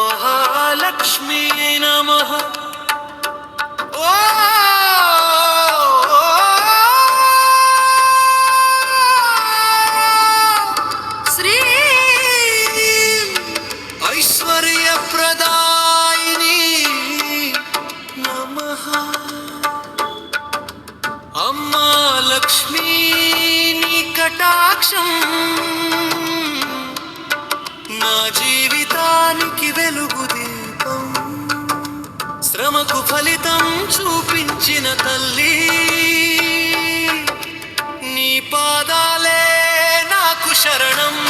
మహాలక్ష్మి నమ శ్రీ ఐశ్వర్యప్రదాయిని నమః. అమ్మా లక్ష్మీ నీ కటాక్షం జీవితానికి వెలుగు దీపం. శ్రమకు ఫలితం చూపించిన తల్లి. నీ పాదాలే నాకు శరణం.